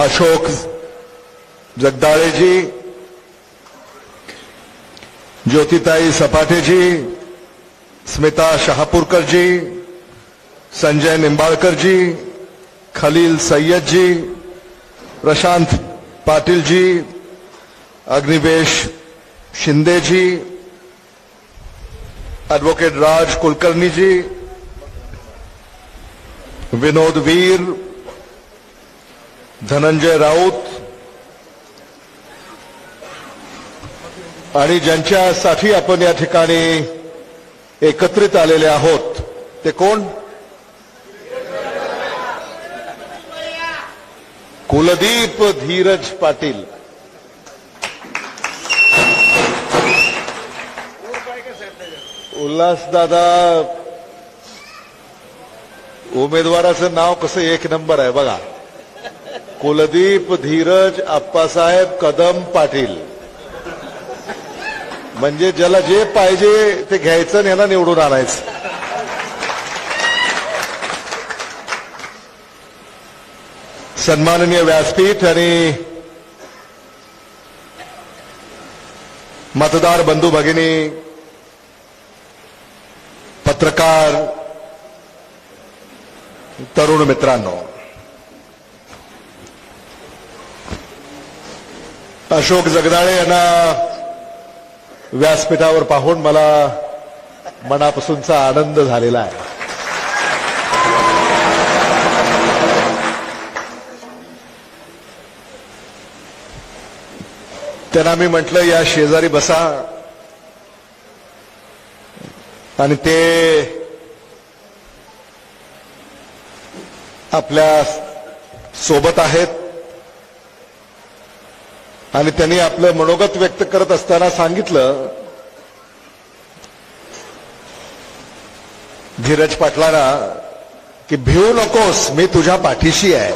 Ashok जगदाड़े ji, Jyotitai Sapate ji, Smita Shahpurkar ji, Sanjay Nimbadkar ji, Khalil Syed ji, Prashant Patil ji, Agnivesh Shinde ji advocate Raj Kulkarni ji, Vinod Veer Dhananjay Raut आणि ज्यांच्यासाठी आपण या ठिकाणी एकत्रित आलेले आहोत ते कोण? कुलदीप धीरज पाटील. उल्हासदादा उमेदवाराचं नाव कसं एक नंबर आहे बघा. कुलदीप धीरज आप्पासाहेब कदम पाटील. म्हणजे ज्याला जे पाहिजे ते घ्यायचं आणि याला निवडून आणायचं. सन्माननीय व्यासपीठ आणि मतदार बंधू भगिनी पत्रकार तरुण मित्रांनो अशोक जगदाळे यांना व्यासपीठावर पाहून मला मनापासूनचा आनंद झालेला आहे. त्यांना मी म्हटलं या शेजारी बसा. आणि ते आपल्यासोबत आहेत. आणि त्यांनी आपलं मनोगत व्यक्त करत असताना सांगितलं धीरज पाटलांना की भिवू नकोस मी तुझ्या पाठीशी आहे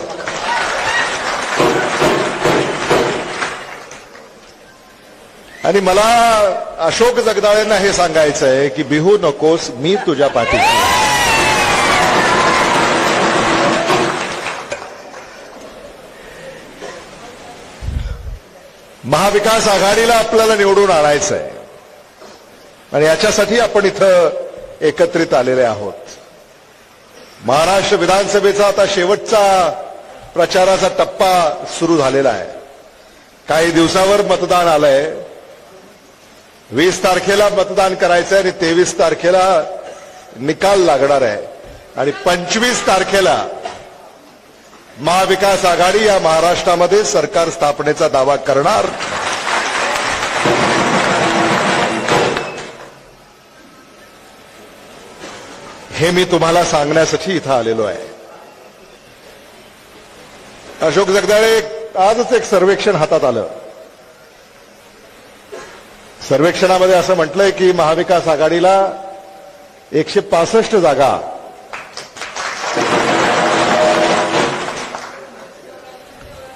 आणि मला अशोक जगदाळेंना हे सांगायचं आहे की बिहू नकोस मी तुझ्या पाठीशी आहे. महाविकास आघाडीला आपल्याला निवडून आणायचं आहे आणि याच्यासाठी आपण इथं एकत्रित आलेले आहोत. महाराष्ट्र विधानसभेचा आता शेवटचा प्रचाराचा टप्पा सुरू झालेला आहे. काही दिवसावर मतदान आलंय. वीस तारखेला मतदान करायचं आहे आणि तेवीस तारखेला निकाल लागणार आहे. आणि पंचवीस तारखेला महाविकास आघाडी या महाराष्ट्रामध्ये सरकार स्थापनेचा दावा करणार. हे मी तुम्हाला सांगण्यासाठी इथं आलेलो आहे. अशोक जगदाळे आजच एक सर्वेक्षण हातात आलं. सर्वेक्षणामध्ये असं म्हटलंय की महाविकास आघाडीला एकशे पासष्ट जागा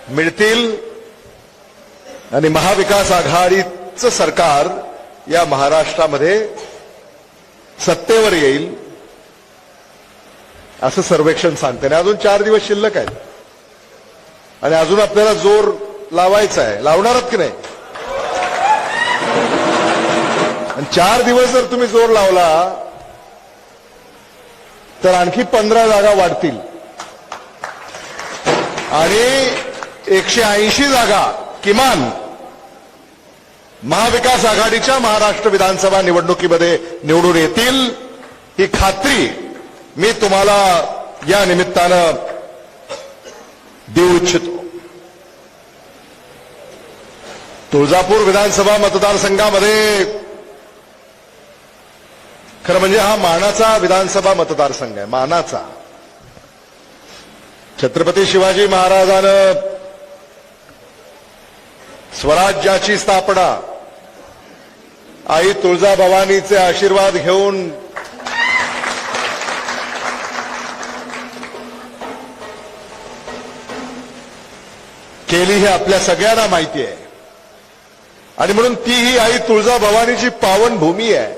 मिळतील. आणि महाविकास आघाडीचं सरकार या महाराष्ट्रामध्ये सत्तेवर येईल असं सर्वेक्षण सांगते आणि अजून चार दिवस शिल्लक आहेत. आणि अजून आपल्याला जोर लावायचा आहे. लावणारच की नाही? आणि चार दिवस जर तुम्ही जोर लावला तर आणखी पंधरा जागा वाढतील. आणि एकशे ऐंशी जागा किमान महाविकास आघाडीच्या महाराष्ट्र विधानसभा निवडणुकीमध्ये निवडून येतील ही खात्री मी तुम्हाला या निमित्तानं देऊ इच्छितो. तुळजापूर विधानसभा मतदारसंघामध्ये खरं म्हणजे हा मानाचा विधानसभा मतदारसंघ आहे मानाचा. छत्रपती शिवाजी महाराजानं स्वराज्याची स्थापना. आई तुळजाभवानीचे आशीर्वाद घेऊन केली हे आपल्या सगळ्यांना माहिती आहे. आणि म्हणून ती ही आई तुळजाभवानीची पावन भूमी आहे.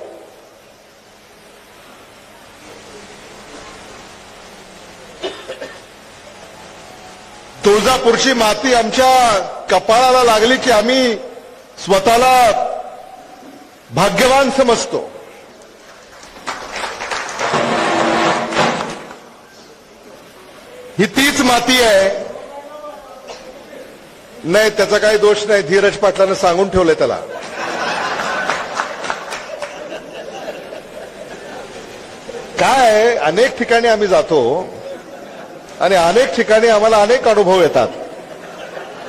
तुळजापूरची माती आमच्या कपाळाला लागली की आम्ही स्वतःला भाग्यवान समजतो. ही तीच माती आहे. नाही त्याचा काही दोष नाही. धीरज पाटलानं सांगून ठेवलंय त्याला. काय अनेक ठिकाणी आम्ही जातो आणि अनेक ठिकाणी आम्हाला अनेक अनुभव येतात.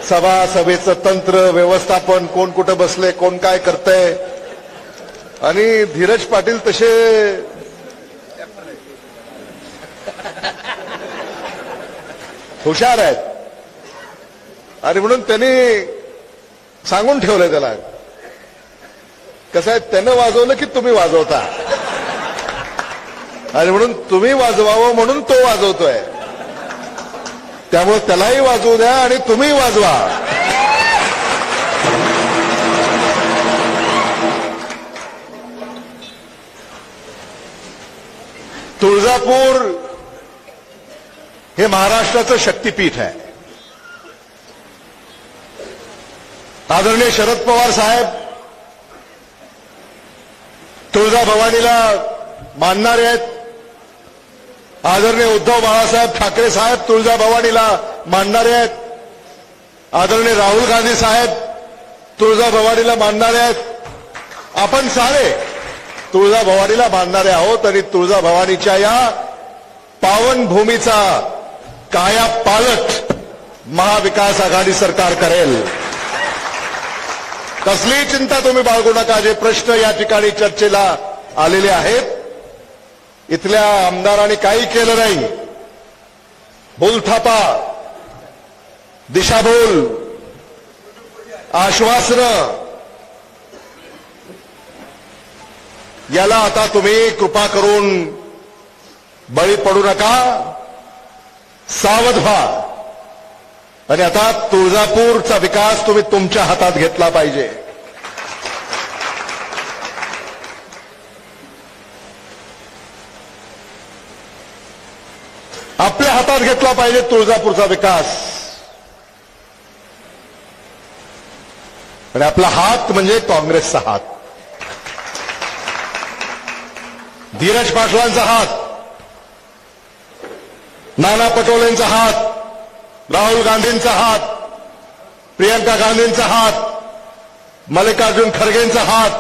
सभा सभेचं तंत्र व्यवस्थापन कोण कुठं बसले कोण काय करतंय. आणि धीरज पाटील तसे हुशार आहेत. आणि म्हणून त्यांनी सांगून ठेवलंय त्याला. कसं आहे त्यानं वाजवलं की तुम्ही वाजवता. आणि म्हणून तुम्ही वाजवावं म्हणून तो वाजवतोय. त्यामुळे त्यालाही वाजवू द्या आणि तुम्ही वाजवा. तुळजापूर हे महाराष्ट्राचं शक्तीपीठ आहे. आदरणीय शरद पवार साहेब तुळजा भवानीला मानणारे आहेत. आदरणीय उद्धव बाळासाहेब ठाकरे साहेब तुळजाभवानीला मानणारे आहेत. आदरणीय राहुल गांधी साहेब तुळजाभवानीला मानणारे आहेत. आपण सारे तुळजाभवानीला मानणारे आहोत आणि तुळजाभवानीच्या या पावनभूमीचा काया पालट महाविकास आघाडी सरकार करेल. कसलीही चिंता तुम्ही बाळगू नका जे प्रश्न या ठिकाणी चर्चेला आलेले आहेत इथल्या आमदारांनी काही केलं नाही. बोलथापा दिशाभूल आश्वासनं. याला आता तुम्ही कृपा करून बळी पडू नका सावध व्हा. आणि आता तुळजापूरचा विकास तुम्ही तुमच्या हातात घेतला पाहिजे. आपल्या घेतला पाहिजे तुळजापूरचा विकास. आणि आपला हात म्हणजे काँग्रेसचा हात. धीरज पाटलांचा हात. नाना पटोलेंचा हात. राहुल गांधींचा हात. प्रियंका गांधींचा हात. मल्लिकार्जुन खरगेंचा हात.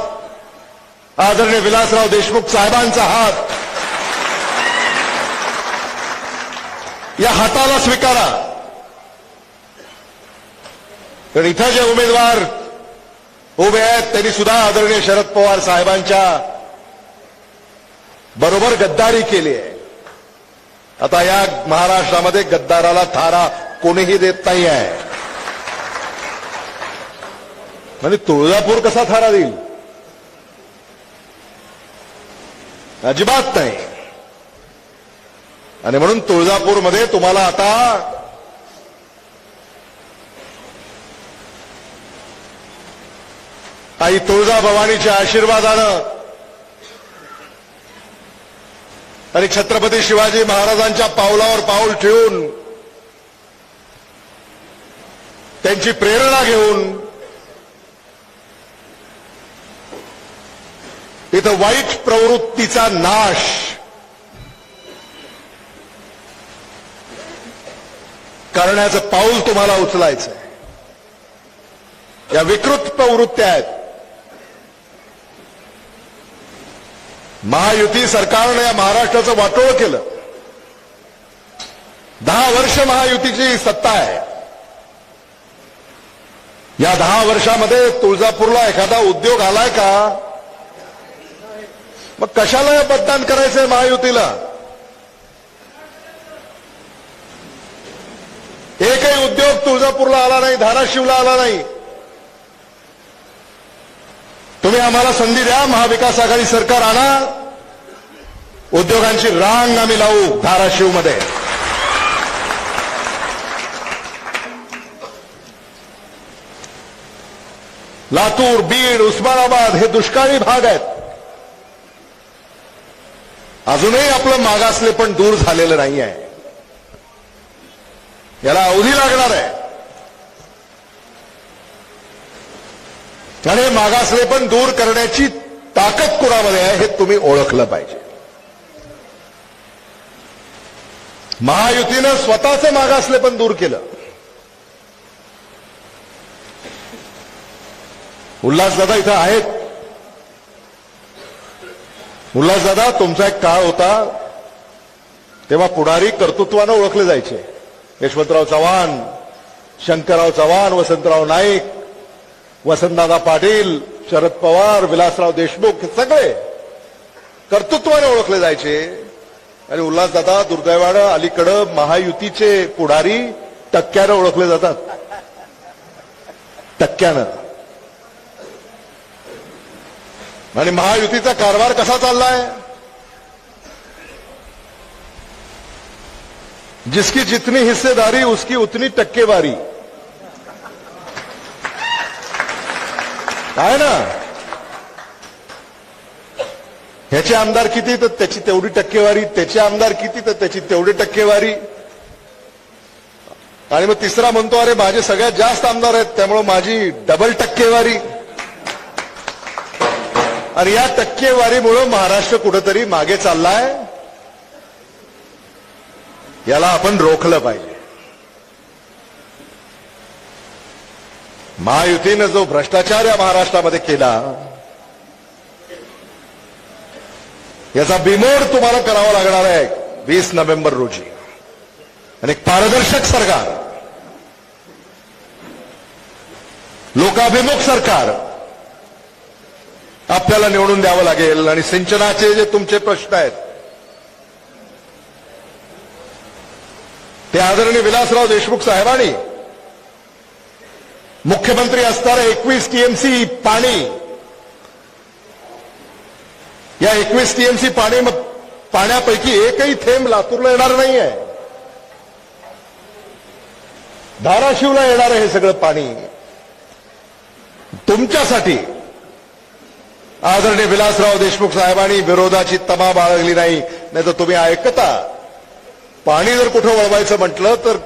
आदरणीय विलासराव देशमुख साहेबांचा हात. या हाताला स्वीकारा. कारण इथं जे उमेदवार उभे आहेत त्यांनी सुद्धा आदरणीय शरद पवार साहेबांच्या बरोबर गद्दारी केली आहे. आता या महाराष्ट्रामध्ये गद्दाराला थारा कोणीही देत नाही आहे. म्हणजे तुळजापूर कसा थारा देईल? अजिबात नाही. आणि म्हणून तुळजापूरमध्ये तुम्हाला आता आई तुळजाभवानीच्या आशीर्वादानं आणि छत्रपती शिवाजी महाराजांच्या पावलावर पाऊल ठेवून त्यांची प्रेरणा घेऊन इथं वाईट प्रवृत्तीचा नाश करण्याचं पाऊल तुम्हाला उचलायचं या विकृत प्रवृत्त्या आहेत. महायुती सरकारनं या महाराष्ट्राचं वाटोळ केलं. दहा वर्ष महायुतीची सत्ता आहे. या दहा वर्षामध्ये तुळजापूरला एखादा उद्योग आलाय का? मग कशाला मतदान करायचंय महायुतीला? एकही उद्योग तुळजापूरला आला नाही धाराशिवला आला नाही. तुम्ही आम्हाला संधी द्या महाविकास आघाडी सरकार आणा. उद्योगांची रांग आम्ही लावू धाराशिवमध्ये. लातूर बीड उस्मानाबाद हे दुष्काळी भाग आहेत. अजूनही आपलं मागासले पण दूर झालेलं नाही आहे याला अवधी लागणार आहे. त्याने मागासले पण दूर करण्याची ताकद कुणामध्ये आहे हे तुम्ही ओळखलं पाहिजे. महायुतीनं स्वतःचं मागासले पण दूर केलं. उल्हासदादा इथं आहेत. उल्हासदादा तुमचा एक काळ होता तेव्हा पुढारी कर्तृत्वानं ओळखले जायचे. यशवंतराव चव्हाण शंकरराव चव्हाण वसंतराव नाईक वसंतदादा पाटील शरद पवार विलासराव देशमुख हे सगळे कर्तृत्वाने ओळखले जायचे. आणि उल्हासदादा दुर्दैवानं अलीकडं महायुतीचे पुढारी टक्क्यानं ओळखले जातात. टक्क्यानं. आणि महायुतीचा कारभार कसा चाललाय? जिसकी जितनी हिस्सेदारी उसकी उतनी टक्केवारी। आहे ना? ह्याचे आमदार किती तर त्याची तेवढी टक्केवारी त्याचे आमदार किती तर त्याची तेवढी टक्केवारी. आणि मग तिसरा म्हणतो अरे माझे सगळ्यात जास्त आमदार आहेत त्यामुळे माझी डबल टक्केवारी. आणि या टक्केवारीमुळे महाराष्ट्र कुठंतरी मागे चाललाय. याला आपण रोखलं पाहिजे. महायुतीनं जो भ्रष्टाचार या महाराष्ट्रामध्ये केला याचा बिमोड तुम्हाला करावा लागणार आहे वीस नोव्हेंबर रोजी. आणि पारदर्शक सरकार. लोकाभिमुख सरकार आपल्याला निवडून द्यावं लागेल. आणि सिंचनाचे जे तुमचे प्रश्न आहेत हे आदरणीय विलासराव देशमुख साहेबांनी. मुख्यमंत्री असताना एकवीस टीएमसी पाणी. या एकवीस टीएमसी पाणी पाण्यापैकी एकही थेंब लातूरला येणार नाहीये. धाराशिवला येणार आहे हे सगळं पाणी. तुमच्यासाठी आदरणीय विलासराव देशमुख साहेबांनी विरोधाची तमा बाळगली नाही नाही तर तुम्ही ऐकता. पाणी जर कुठं वळवायचं म्हटलं तर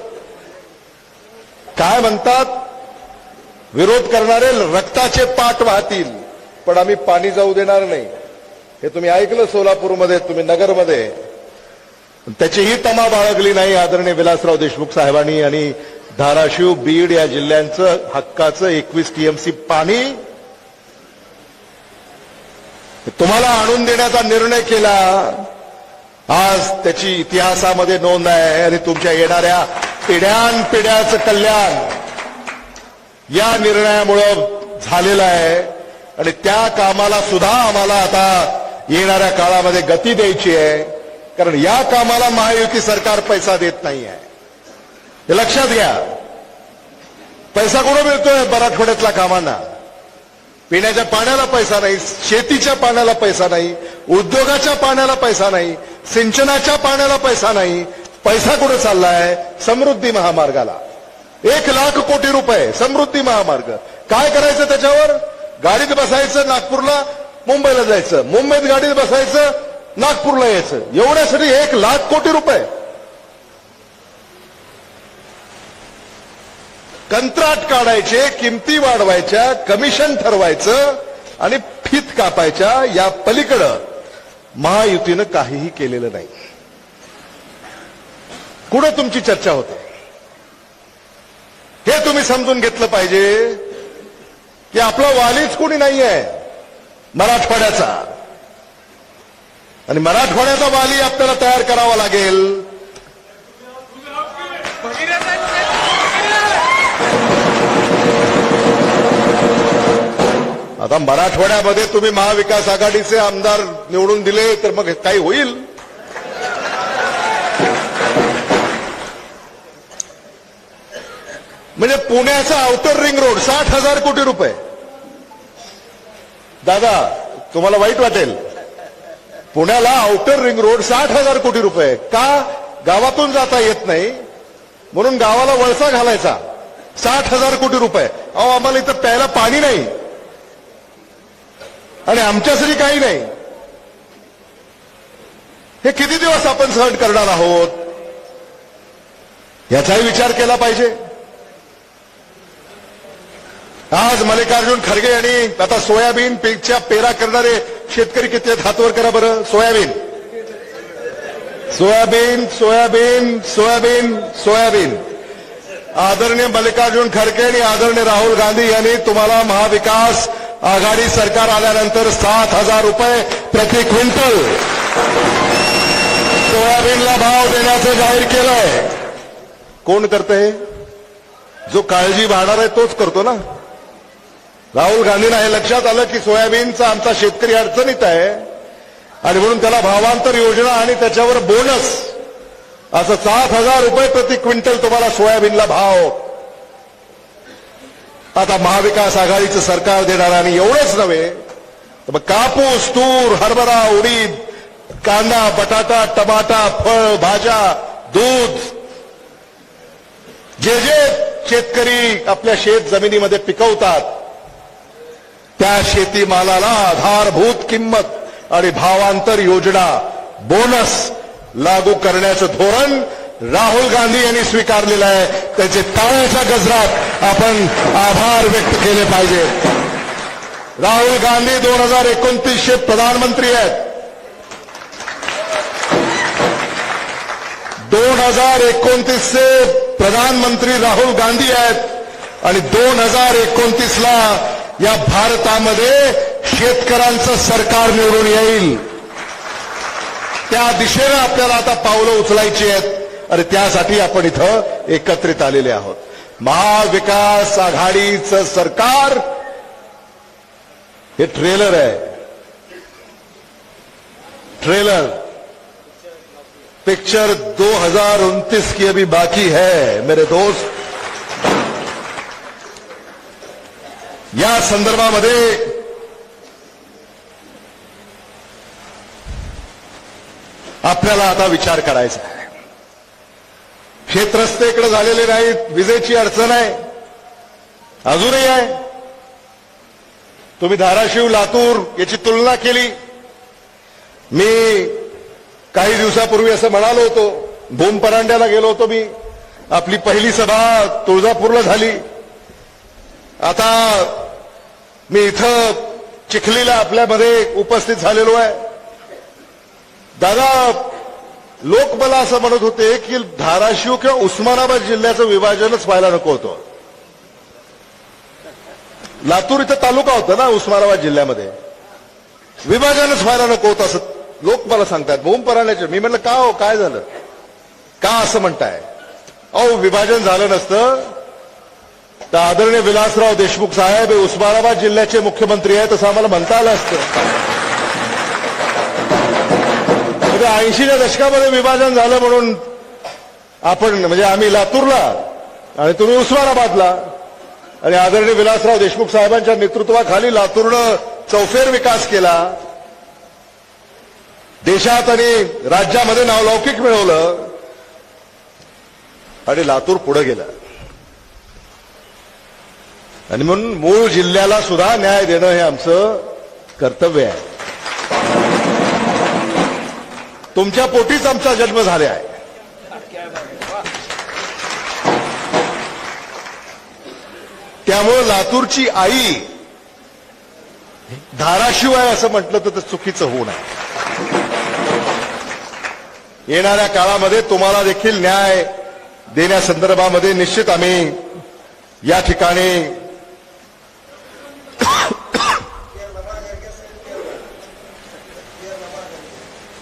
काय म्हणतात? विरोध करणारे रक्ताचे पाठ वाहतील पण आम्ही पाणी जाऊ देणार नाही. हे तुम्ही ऐकलं सोलापूरमध्ये तुम्ही नगरमध्ये. त्याची ही तमा बाळगली नाही आदरणीय विलासराव देशमुख साहेबांनी आणि धाराशिव बीड या जिल्ह्यांचं हक्काचं एकवीस टीएमसी पाणी तुम्हाला आणून देण्याचा निर्णय केला. आज त्याची इतिहासामध्ये नोंद आहे आणि तुमच्या येणाऱ्या पिढ्यान पिढ्याचं कल्याण या निर्णयामुळं झालेलं आहे. आणि त्या कामाला सुद्धा आम्हाला आता येणाऱ्या काळामध्ये गती द्यायची आहे. कारण या कामाला महायुती सरकार पैसा देत नाही आहे. हे लक्षात घ्या. पैसा कुठं मिळतोय? मराठवाड्यातल्या कामांना. पिण्याच्या पाण्याला पैसा नाही शेतीच्या पाण्याला पैसा नाही उद्योगाच्या पाण्याला पैसा नाही सिंचनाच्या पाण्याला पैसा नाही पैसा कुठे चाललाय? समृद्धी महामार्गाला. एक लाख कोटी रुपये समृद्धी महामार्ग. काय करायचं त्याच्यावर? गाडीत बसायचं नागपूरला मुंबईला जायचं. मुंबईत गाडीत बसायचं नागपूरला यायचं. एवढ्यासाठी एक लाख कोटी रुपये. कंत्राट काढायचे किमती वाढवायच्या कमिशन ठरवायचं आणि फीत कापायच्या या पलीकडं. महायुतीनं काहीही केलेलं नाही. कुठं तुमची चर्चा होते? हे तुम्ही समजून घेतलं पाहिजे की आपला वालीच कोणी नाही आहे मराठवाड्याचा. आणि मराठवाड्याचा वाली आपल्याला तयार करावा लागेल. आता मराठवाड्यामध्ये तुम्ही महाविकास आघाडीचे आमदार निवडून दिले तर मग काही होईल? म्हणजे पुण्याचा आउटर रिंग रोड साठ हजार कोटी रुपये. दादा तुम्हाला वाईट वाटेल. पुण्याला आउटर रिंग रोड साठ हजार कोटी रुपये. का गावातून जाता येत नाही? म्हणून गावाला वळसा घालायचा. साठ हजार कोटी रुपये. अहो आम्हाला इथं प्यायला पाणी नाही. आणि आमच्यासाठी काही नाही. हे किती दिवस आपण सहन करणार आहोत? याचाही विचार केला पाहिजे. आज मल्लिकार्जुन खरगे यांनी आता सोयाबीन पीकच्या पेरा करणारे शेतकरी किती आहेत हातवर करा बरं. Soybean. Soybean soybean soybean soybean. आदरणीय मल्लिकार्जुन खरगे आणि आदरणीय राहुल गांधी यांनी तुम्हाला महाविकास आघाडी सरकार आल्यानंतर सात हजार रुपये प्रति क्विंटल. सोयाबीनला भाव देण्याचं जाहीर केलंय. कोण करते जो काळजी वाढणार आहे तोच करतो ना. राहुल गांधींना हे लक्षात आलं की सोयाबीनचा आमचा शेतकरी अडचणीत आहे आणि म्हणून त्याला भावांतर योजना आणि त्याच्यावर बोनस असं सात हजार रुपये प्रति क्विंटल तुम्हाला सोयाबीनला भाव आता महाविकास आघाडीचं सरकार देणार आणि एवढंच नव्हे तर मग कापूस तूर हरभरा उडीद कांदा बटाटा टमाटा फळ भाज्या दूध जे जे शेतकरी आपल्या शेत जमिनीमध्ये पिकवतात त्या शेतीमालाला आधारभूत किंमत आणि भावांतर योजना बोनस लागू करण्याचं धोरण राहुल गांधी यांनी स्वीकारलेलं आहे. त्याचे टाळ्याच्या गजरात आपण आभार व्यक्त केले पाहिजे. राहुल गांधी दोन हजार एकोणतीसशे प्रधानमंत्री आहेत. दोन हजार एकोणतीसचे प्रधानमंत्री राहुल गांधी आहेत. आणि दोन हजार एकोणतीसला या भारतामध्ये शेतकऱ्यांचं सरकार निवडून येईल. त्या दिशेनं आपल्याला आता पावलं उचलायची आहेत. आणि त्यासाठी आपण इथं एकत्रित आलेले आहोत. महाविकास आघाडीचं सरकार हे ट्रेलर आहे. ट्रेलर पिक्चर 2029 की अभी बाकी है मेरे दोस्त. या संदर्भामध्ये आपल्याला आता विचार करायचा आहे शेतरस्ते इकडे झालेले नाहीत विजेची अडचण आहे. अजूनही आहे. तुम्ही धाराशिव लातूर याची तुलना केली. मी काही दिवसापूर्वी असं म्हणालो होतो भूम परांड्याला गेलो होतो मी. आपली पहिली सभा तुळजापूरला झाली. आता मी इथं चिखलीला आपल्यामध्ये उपस्थित झालेलो आहे. दादा लोक मला असं म्हणत होते की धाराशिव किंवा उस्मानाबाद जिल्ह्याचं विभाजनच व्हायला नको होतं. लातूर इथं तालुका होता ना उस्मानाबाद जिल्ह्यामध्ये. विभाजनच व्हायला नको होतं असं लोक मला सांगतात. भूम पराण्याचे. मी म्हटलं का हो? काय झालं? का असं म्हणताय? अहो विभाजन झालं नसतं. तर आदरणीय विलासराव देशमुख साहेब हे उस्मानाबाद जिल्ह्याचे मुख्यमंत्री आहेत असं आम्हाला म्हणता आलं असतं. म्हणजे ऐंशीच्या दशकामध्ये विभाजन झालं म्हणून आपण म्हणजे आम्ही लातूरला आणि तुम्ही उस्मानाबादला आणि आदरणीय विलासराव देशमुख साहेबांच्या नेतृत्वाखाली लातूरनं चौफेर विकास केला. देशात आणि राज्यामध्ये नावलौकिक मिळवलं आणि लातूर पुढे गेलं. आणि म्हणून मूळ जिल्ह्याला सुद्धा न्याय देणं हे आमचं कर्तव्य आहे. तुमच्या पोटीच आमचा जन्म झाले आहे. त्यामुळं लातूरची आई धाराशिव आहे असं म्हटलं तर ते चुकीचं होऊ नये. येणाऱ्या काळामध्ये तुम्हाला देखील न्याय देण्यासंदर्भामध्ये निश्चित आम्ही या ठिकाणी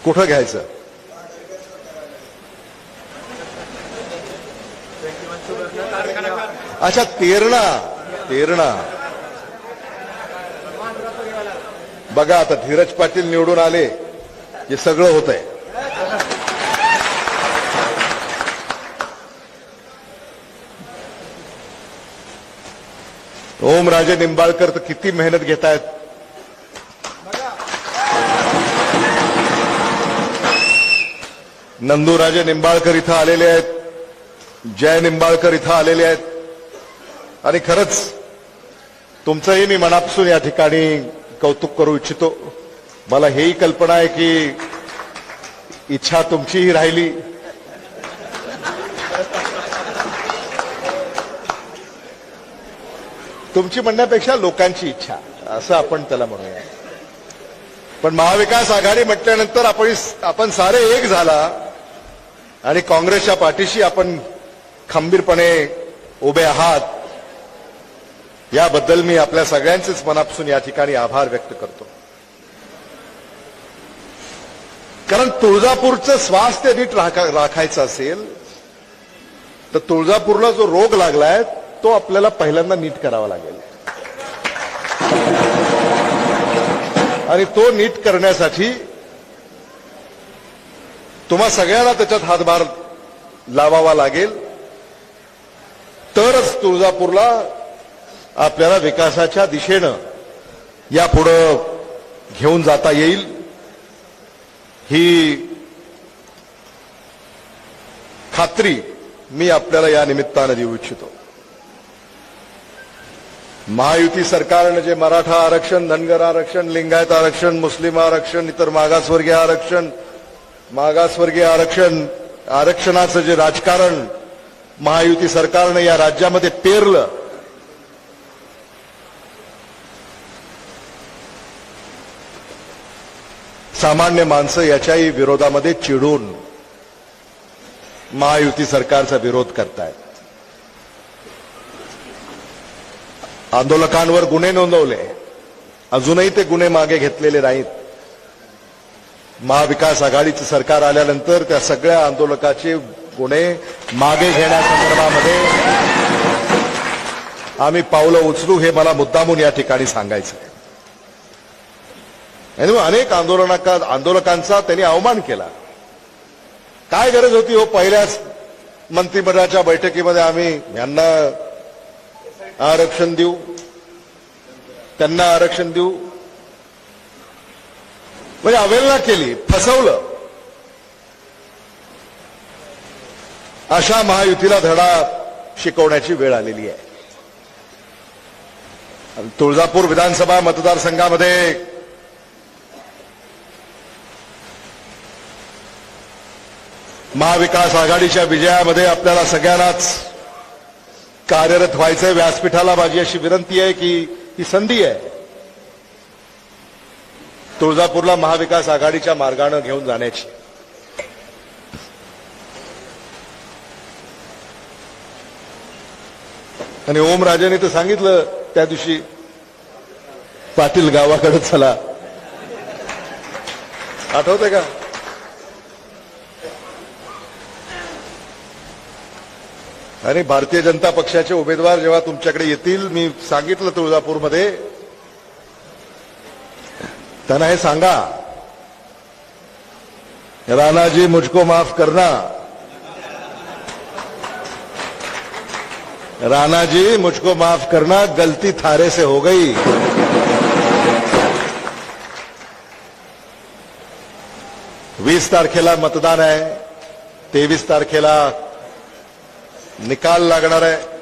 कुठं घ्यायचं? अच्छा तेरणा तेरणा. बघा आता धीरज पाटील निवडून आले हे सगळं होत आहे ओमराजे निंबाळकर तर किती मेहनत घेतायत. नंदूराजे निंबाळकर इथं आलेले आहेत. जय निंबाळकर इथं आलेले आहेत. आणि खरंच तुमचंही मी मनापासून या ठिकाणी कौतुक करू इच्छितो. मला हेही कल्पना आहे की इच्छा तुमचीही राहिली. तुमची म्हणण्यापेक्षा लोकांची इच्छा असं आपण त्याला म्हणूया. पण महाविकास आघाडी म्हटल्यानंतर आपण आपण सारे एक झाला. आणि काँग्रेसच्या पाठीशी आपण खंबीरपणे उभे आहात. याबद्दल मी आपल्या सगळ्यांचेच मनापासून या ठिकाणी आभार व्यक्त करतो. कारण तुळजापूरचं स्वास्थ्य नीट राखायचं असेल तर तुळजापूरला जो रोग लागलाय तो आपल्याला पहिल्यांदा नीट करावा लागेल. आणि तो नीट करण्यासाठी तुम्हा सगळ्यांना त्याच्यात हातभार लावावा लागेल. तरच तुळजापूरला आपल्याला विकासाच्या दिशेनं यापुढं घेऊन जाता येईल. ही खात्री मी आपल्याला या निमित्तानं देऊ इच्छितो. महायुती सरकारनं जे मराठा आरक्षण धनगर आरक्षण लिंगायत आरक्षण मुस्लिम आरक्षण इतर मागासवर्गीय आरक्षण मागासवर्गीय आरक्षण आरक्षणाचं जे राजकारण महायुती सरकारनं या राज्यामध्ये पेरलं सामान्य माणसं याच्याही विरोधामध्ये चिडून महायुती सरकारचा विरोध करतायत. आंदोलकांवर गुन्हे नोंदवले. अजूनही ते गुन्हे मागे घेतलेले नाहीत. महाविकास आघाडीचं सरकार आल्यानंतर त्या सगळ्या आंदोलकाचे गुन्हे मागे घेण्यासंदर्भामध्ये आम्ही पावलं उचलू हे मला मुद्दामून या ठिकाणी सांगायचं आणि अनेक आंदोलनाका आंदोलकांचा त्यांनी अवमान केला. काय गरज होती हो पहिल्याच मंत्रिमंडळाच्या बैठकीमध्ये आम्ही यांना आरक्षण देऊ त्यांना आरक्षण देऊ म्हणजे अवेलना केली फसवलं. अशा महायुतीला धडा शिकवण्याची वेळ आलेली आहे. तुळजापूर विधानसभा मतदारसंघामध्ये महाविकास आघाडीच्या विजयामध्ये आपल्याला सगळ्यांनाच कार्यरत व्हायचंय. व्यासपीठाला माझी अशी विनंती आहे की ही संधी आहे. तुळजापूरला महाविकास आघाडीच्या मार्गानं घेऊन जाण्याची. आणि ओमराजेने तर सांगितलं त्या दिवशी पाटील गावाकडे चला. आठवतंय का? आणि भारतीय जनता पक्षाचे उमेदवार जेव्हा तुमच्याकडे येतील मी सांगितलं तुळजापूरमध्ये त्यांना हे सांगा राणा जी मुझको माफ़ करना। राणा जी मुझको माफ़ करना, गलती थारे से हो गई। वीस तारखेला मतदान आहे तेवीस तारखेला निकाल लागणार आहे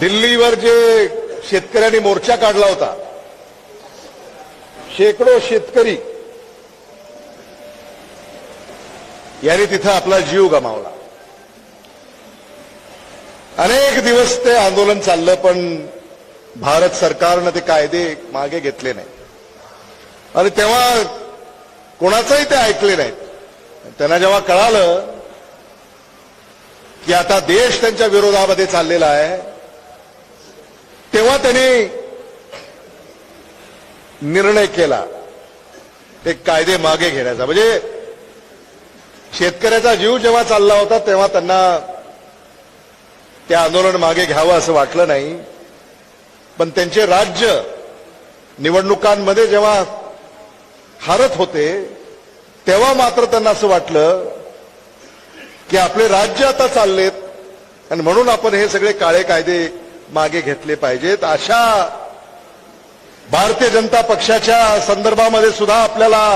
दिल्लीवर जे शेतकऱ्यांनी मोर्चा काढला होता शेकडो शेतकरी यांनी तिथं आपला जीव गमावला. अनेक दिवस ते आंदोलन चाललं पण भारत सरकारनं ते कायदे मागे घेतले नाही आणि तेव्हा कोणाचंही ते ऐकले नाहीत. त्यांना जेव्हा कळालं की आता देश त्यांच्या विरोधामध्ये चाललेला आहे तेव्हा त्यांनी निर्णय केला. ते कायदे मागे घेण्याचा. म्हणजे शेतकऱ्याचा जीव जेव्हा चालला होता तेव्हा त्यांना ते आंदोलन मागे घ्यावं असं वाटलं नाही. पण त्यांचे राज्य निवडणुकांमध्ये जेव्हा हारत होते तेव्हा मात्र त्यांना असं वाटलं की आपले राज्य आता चाललेत आणि म्हणून आपण हे सगळे काळे कायदे मागे घेतले पाहिजेत. अशा भारतीय जनता पक्षाच्या संदर्भामध्ये सुद्धा आपल्याला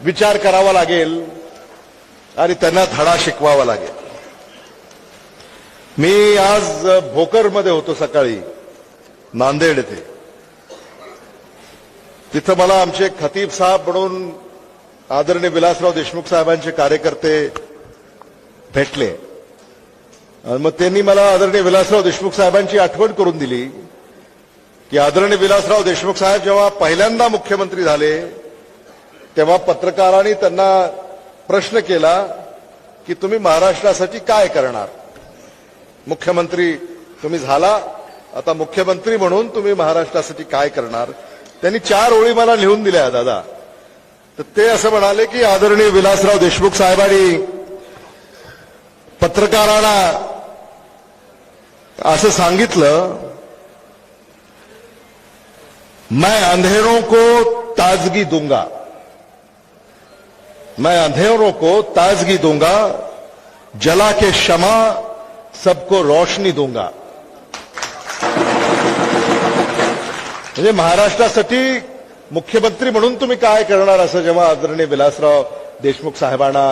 विचार करावा लागेल आणि त्यांना धडा शिकवावा लागेल. मी आज भोकरमध्ये होतो सकाळी नांदेड येथे. तिथं मला आमचे खतीब साहेब म्हणून आदरणीय विलासराव देशमुख साहेबांचे कार्यकर्ते भेटले. मग त्यांनी मला आदरणीय विलासराव देशमुख साहेबांची आठवण करून दिली की आदरणीय विलासराव देशमुख साहेब जेव्हा पहिल्यांदा मुख्यमंत्री झाले तेव्हा पत्रकारांनी त्यांना प्रश्न केला की तुम्ही महाराष्ट्रासाठी काय करणार? मुख्यमंत्री तुम्ही झाला आता मुख्यमंत्री म्हणून तुम्ही महाराष्ट्रासाठी काय करणार? त्यांनी चार ओळी मला लिहून दिल्या दादा. तर ते असं म्हणाले की आदरणीय विलासराव देशमुख साहेबांनी पत्रकारांना असं सांगितलं मैं अंधेरों को ताजगी दूंगा। मैं अंधेरों को ताजगी दूंगा जला के क्षमा सबको रोशनी दूंगा। म्हणजे महाराष्ट्रासाठी मुख्यमंत्री म्हणून तुम्ही काय करणार असं जेव्हा आदरणीय विलासराव देशमुख साहेबांना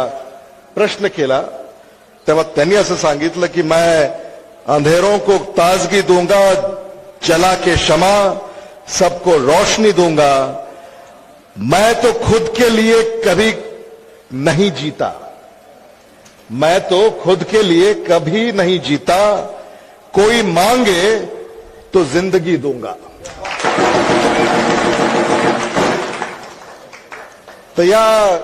प्रश्न केला तेव्हा त्यांनी असं सांगितलं की मैं अंधेरों को ताजगी दूँगा, जला के क्षमा, सबको रोशनी दूँगा। मैं तो खुद के लिए कभी नहीं जीता। मैं तो खुद के लिए कभी नहीं जीता। कोई मांगे तो ज़िंदगी दूँगा। तर या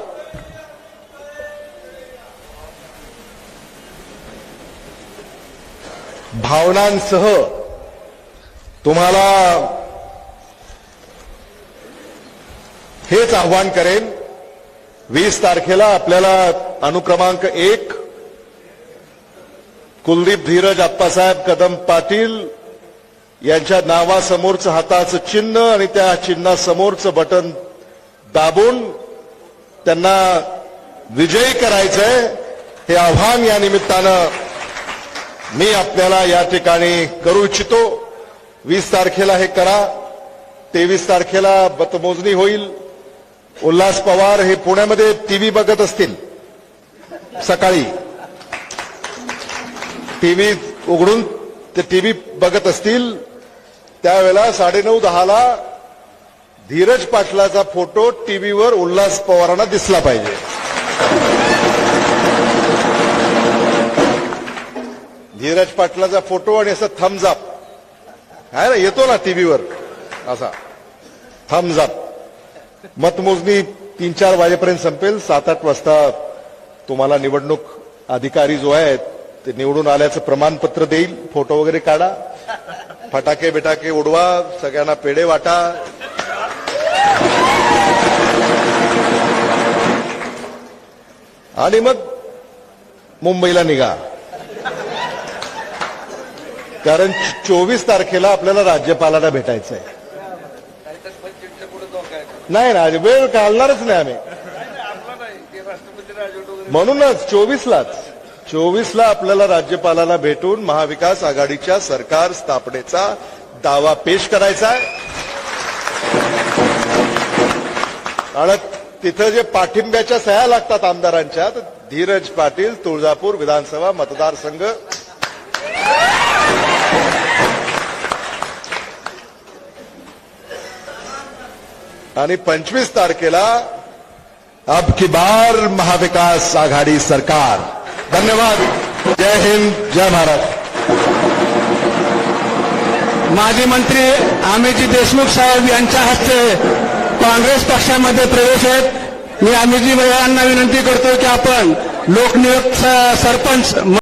भावनांसह तुम्हाला हेच आव्हान करेन. वीस तारखेला आपल्याला अनुक्रमांक एक कुलदीप धीरज आप्पासाहेब कदम पाटील यांच्या नावासमोरचं हाताचं चिन्ह आणि त्या चिन्हासमोरचं बटन दाबून त्यांना विजयी करायचंय. हे आव्हान या निमित्तानं मी आपल्याला या ठिकाणी करू इच्छितो. वीस तारखेला हे करा. तेवीस तारखेला मतमोजणी होईल. उल्हास पवार हे पुण्यामध्ये टीव्ही बघत असतील. सकाळी. टीव्ही उघडून ते टीव्ही बघत असतील. त्यावेळेला साडेनऊ दहाला धीरज पाटलाचा फोटो टीव्हीवर उल्हास पवारांना दिसला पाहिजे. धीरज पाटलाचा फोटो आणि असं थम्स अप आहे ना? येतो ना टीव्हीवर असा. थम्स अप मतमोजणी तीन चार वाजेपर्यंत संपेल. सात आठ वाजता तुम्हाला निवडणूक अधिकारी जो आहे ते निवडून आल्याचं प्रमाणपत्र देईल. फोटो वगैरे काढा. फटाके बिटाके उडवा. सगळ्यांना पेढे वाटा. आणि मग मुंबईला निघा. कारण चोवीस तारखेला आपल्याला राज्यपालांना भेटायचं आहे नाही ना वेळ काढणारच नाही आम्ही. म्हणूनच चोवीसलाच चोवीसला आपल्याला राज्यपालाला भेटून महाविकास आघाडीच्या सरकार स्थापनेचा दावा पेश करायचा आहे. आणि तिथं जे पाठिंब्याच्या सह्या लागतात आमदारांच्या तर धीरज पाटील तुळजापूर विधानसभा मतदारसंघ आणि पंचवीस तारखेला अब की बार महाविकास आघाडी सरकार. धन्यवाद. जय हिंद जय भारत. माजी मंत्री अमितजी देशमुख साहेब यांच्या हस्ते काँग्रेस पक्षामध्ये प्रवेश आहेत मी अमितजी यांना विनंती करतो की आपण लोकनियुक्त सरपंच